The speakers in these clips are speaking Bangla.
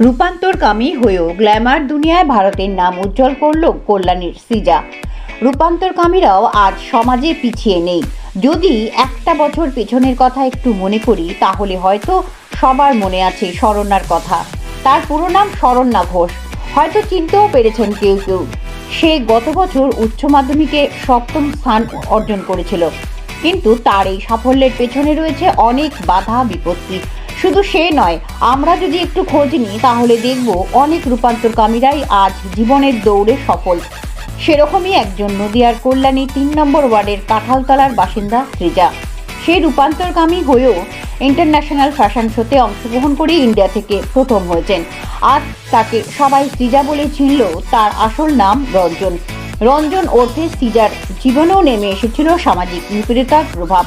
রূপান্তরকামী হয়েও গ্ল্যামার দুনিয়ায় ভারতের নাম উজ্জ্বল করল কল্যাণীর সিজা। রূপান্তরকামীরাও আজ সমাজে পিছিয়ে নেই। যদি একটা বছর পেছনের কথা একটু মনে করি, তাহলে হয়তো সবার মনে আছে শরণ্যার কথা। তার পুরো নাম শরণ্যা ঘোষ। হয়তো চিনতেও পেরেছেন কেউ কেউ। সে গত বছর উচ্চ মাধ্যমিকে সপ্তম স্থান অর্জন করেছিল। কিন্তু তার এই সাফল্যের পেছনে রয়েছে অনেক বাধা বিপত্তি শুধু সে নয়, আমরা যদি একটু খোঁজ নিই, তাহলে দেখব অনেক রূপান্তরকামীরাই আজ জীবনের দৌড়ে সফল। সেরকমই একজন নদিয়ার কল্যাণী তিন নম্বর ওয়ার্ডের কাঁঠালতলার বাসিন্দা সৃজা। সে রূপান্তরকামী হয়েও ইন্টারন্যাশনাল ফ্যাশন শোতে অংশগ্রহণ করে ইন্ডিয়া থেকে প্রথম হয়েছেন। আজ তাকে সবাই সৃজা বলে চিনল, তার আসল নাম রঞ্জন। রঞ্জন ওরফে সৃজার জীবনেও নেমে এসেছিল সামাজিক নিপীড়িতার প্রভাব।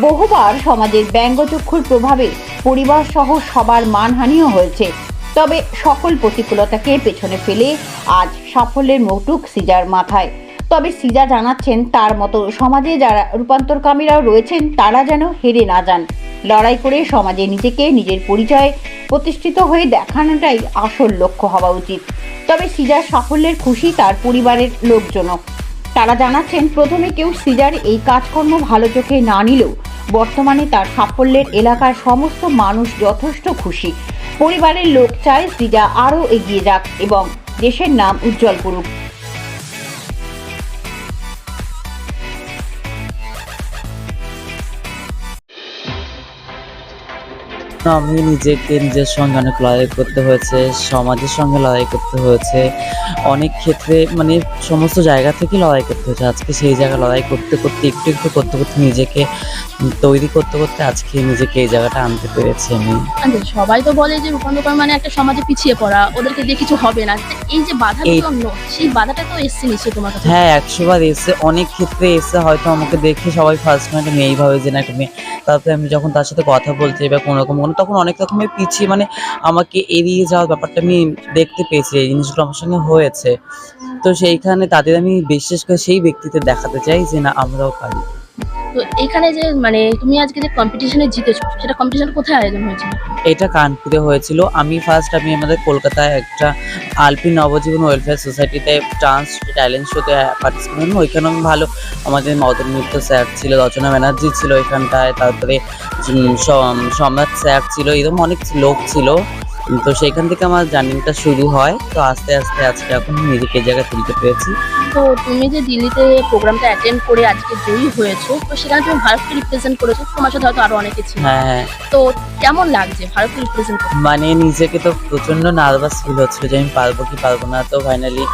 বহুবার সমাজের ব্যঙ্গচক্ষুর প্রভাবে পরিবার সহ সবার মানহানিও হয়েছে। তবে সকল প্রতিকূলতাকে পেছনে ফেলে আজ সাফল্যের মৌটুক সিজার মাথায়। তবে সিজা জানাচ্ছেন তার মতো সমাজে যারা রূপান্তরকামীরাও রয়েছেন, তারা যেন হেরে না যান। লড়াই করে সমাজে নিজেকে নিজের পরিচয়ে প্রতিষ্ঠিত হয়ে দেখানোটাই আসল লক্ষ্য হওয়া উচিত। তবে সিজার সাফল্যের খুশি তার পরিবারের লোকজনও। তারা জানাচ্ছেন, প্রথমে কেউ সিজার, এই কাজকর্ম ভালো চোখে না নিলেও বর্তমানে তার সাফল্যের এলাকার সমস্ত মানুষ যথেষ্ট খুশি। পরিবারের লোক চায় সিজা আরও এগিয়ে যাক এবং দেশের নাম উজ্জ্বল করুক। আমি নিজেকে নিজের সঙ্গে অনেক লড়াই করতে হয়েছে সমাজের সঙ্গে লড়াই করতে হয়েছে। অনেক ক্ষেত্রে মানে সমস্ত জায়গা থেকে লড়াই করতে হয়েছে। আজকে সেই জায়গায় লড়াই করতে করতে একটু একটু করতে করতে নিজেকে তৈরি করতে করতে আজকে নিজেকে এই জায়গাটা আনতে পেরেছি আমি। আচ্ছা, সবাই তো বলে যে রূপান্তর মানে একটা সমাজে পিছিয়ে পড়া ওদেরকে দিয়ে কিছু হবে না। এই যে জন্য সেই বাধাটা তো এসছে নিশ্চয়ই তোমার কাছে। হ্যাঁ একশো বার এসে অনেক ক্ষেত্রে এসে হয়তো আমাকে দেখে সবাই ফার্স্ট টাইম একটা মেয়েই ভাবে যে না একটা মেয়ে। তারপরে আমি যখন তার সাথে কথা বলছি বা কোনো রকম কোনো তখন অনেক রকমের পিছিয়ে মানে আমাকে এড়িয়ে যাওয়ার ব্যাপারটা আমি দেখতে পেয়েছি, এই জিনিসগুলো আমার সঙ্গে হয়েছে। তো সেইখানে তাদের আমি বিশেষ করে সেই ব্যক্তিতে দেখাতে চাই যে না আমরাও পারি। তো এখানে যে মানে তুমি আজকে যে কম্পিটিশনে জিতেছো, সেটা কম্পিটিশন কোথায় আয়োজন হয়েছিল? এটা কানপুরে হয়েছিল। আমি ফার্স্ট আমি আমাদের কলকাতায় একটা আলপি নবজীবন ওয়েলফেয়ার সোসাইটিতে ডান্স ট্যালেন্ট শোতে পার্টিসিপেট করলাম ওইখানে আমি ভালো। আমাদের মদন মিত্র স্যার ছিল, রচনা ব্যানার্জি ছিল ওইখানটায়। তারপরে সম- সম্রাট স্যার ছিল, এরকম অনেক লোক ছিল। তো সেখান থেকে আমার জার্নিটা শুরু হয়। তো আস্তে আস্তে আজকে এখন নিজেকে জায়গায় তুলতে পেরেছি। তো তুমি যে দিল্লিতে প্রোগ্রামটা অ্যাটেন্ড করে আজকে জয়ী হয়েছো তো সেখানে তুমি ভারতকে রিপ্রেজেন্ট করেছ তোমার সাথে হয়তো আরও অনেকে ছিল। হ্যাঁ হ্যাঁ। তো কেমন লাগছে ভারতকে রিপ্রেজেন্ট মানে নিজেকে তো প্রচণ্ড নার্ভাস ফিল হচ্ছিল যে আমি পারব কি পারব না। তো ফাইনালি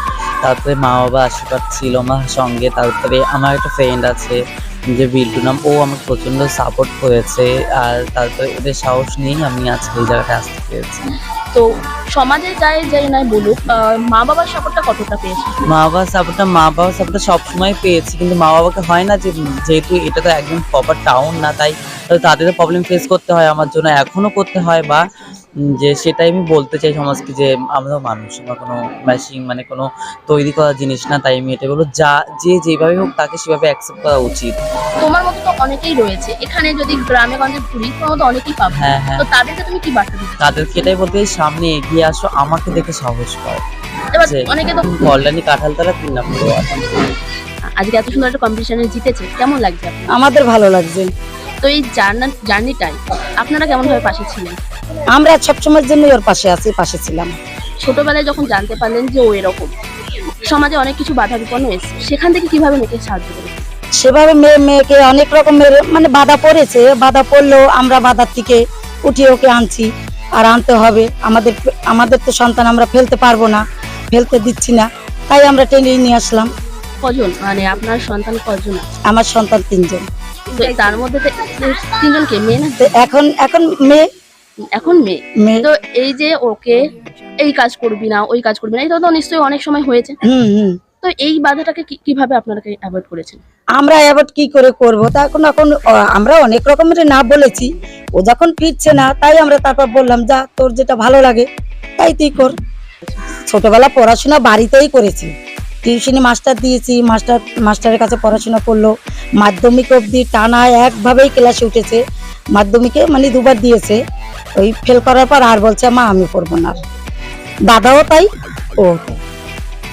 তারপরে মা বাবা আশীর্বাদ ছিল আমার সঙ্গে তারপরে আমার একটা ফ্রেন্ড আছে যে বিল্টু নাম ও আমাকে প্রচণ্ড সাপোর্ট করেছে আর তারপরে ওদের সাহস নিয়েই আমি আজকে এই জায়গাটা আসতে পেরেছি। তো সমাজের যাই যাই নাই বলুক মা বাবার সাপোর্টটা কতটা পেয়েছ? মা বাবার সাপোর্টটা মা বাবার সাপোর্টটা সবসময় পেয়েছি কিন্তু মা বাবাকে হয় না যে যেহেতু এটা তো একদম প্রপার টাউন না তাই তাদেরও প্রবলেম ফেস করতে হয় আমার জন্য এখনও করতে হয় বা যে সেটাই আমি বলতে চাই সমাজকে যে আমরাও মানুষ আমরা কোনো মেশিন মানে কোনো তৈরি করা জিনিস না তাই আমি এটা বলব যা যে যেভাবে হোক তাকে সেভাবে অ্যাকসেপ্ট করা উচিত। তোমার মতো তো অনেকেই রয়েছে। এখানে যদি গ্রামে গঞ্জে ঘুরি তোমার মতো অনেকেই পাবো। হ্যাঁ হ্যাঁ। তো তাদেরকে তুমি কি বার্তা দিতে তাদেরকে এটাই বলতে সামনে এগিয়ে আসো আমাকে দেখে সাহস পাও। অনেকে তো কল্যাণী কাঁঠালতলা তিন নম্বর আজকে এত সুন্দর একটা কম্পিটিশনে জিতেছে কেমন লাগছে আমাদের ভালো লাগছে। তো এই জার্না জার্নিটাই আপনারা কেমন ভাবে পাশে ছিলেন? আমরা সবসময়ের জন্য ওর পাশে আছি পাশে ছিলাম। ছোটবেলায় যখন জানতে পারলেন যে ও এরকম সমাজে অনেক কিছু বাধা বিপন্ন এসেছে সেখান থেকে কীভাবে মেয়েকে সাহায্য করেছে সেভাবে মেয়ে মেয়েকে অনেক রকমের মানে বাধা পড়েছে। বাধা পড়লেও আমরা বাধার থেকে উঠিয়ে ওকে আনছি আর আনতে হবে। আমাদের আমাদের তো সন্তান আমরা ফেলতে পারব না ফেলতে দিচ্ছি না। তাই আমরা টেনে নিয়ে আসলাম। কজন? মানে আপনার সন্তান কজন আমার সন্তান তিনজন। তার মধ্যে তো তিনজনকে মেয়ে না? এখন এখন মেয়ে? এখন মেয়ে। তো এই যে ওকে এই কাজ করবি না ওই কাজ করবি না এটা তো নিশ্চয়ই অনেক সময় হয়েছে। হুম হুম। তো এই বাধাটাকে কীভাবে আপনারা অ্যাভয়েড করেছেন? আমরা এবার কি করে করব? তা এখন এখন আমরা অনেক রকমের না বলেছি। ও যখন ফিরছে না তাই আমরা তারপর বললাম যা তোর যেটা ভালো লাগে তাই তুই কর। ছোটবেলা পড়াশোনা বাড়িতেই করেছি। টিউশনি মাস্টার দিয়েছি মাস্টার মাস্টারের কাছে পড়াশোনা করল। মাধ্যমিক অবধি টানা একভাবেই ক্লাসে উঠেছে। মাধ্যমিকে মানে দুবার দিয়েছে। ওই ফেল করার পর আর বলছে মা আমি পড়ব না। দাদাও তাই ও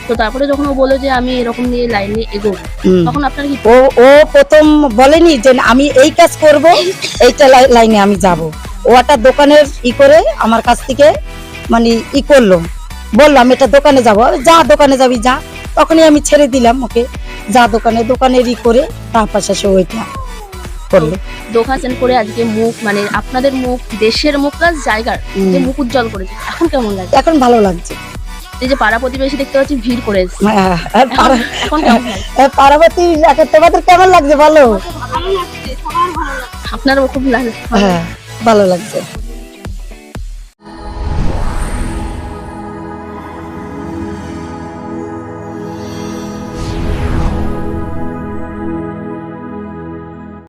তো তারপরে যখন ও যে আমি এরকম নিয়ে লাইনে এগোবো তখন আপনার কি ও ও প্রথম বলেনি যে আমি এই কাজ করব এইটা লাই- লাইনে আমি যাব। ও একটা দোকানের ই করে আমার কাছ থেকে মানে ই করল। বললাম এটা দোকানে যাব। যা দোকানে যাবি যা। তখনই আমি ছেড়ে দিলাম ওকে। যা দোকানে দোকানের ই করে তারপর শেষে ওইটা। করল দোকান করে আজকে মুখ মানে আপনাদের মুখ দেশের মুখ প্লাস জায়গার যে মুখ উজ্জ্বল করেছে এখন কেমন লাগে? এখন ভালো লাগছে। এই যে পাড়া প্রতিবেশী দেখতে পাচ্ছি ভিড় করে এসেছে। হ্যাঁ, হ্যাঁ, পাড়া- হ্যাঁ, তোমাদের কেমন লাগছে ভালো আপনারও খুব লাগে হ্যাঁ ভালো লাগছে।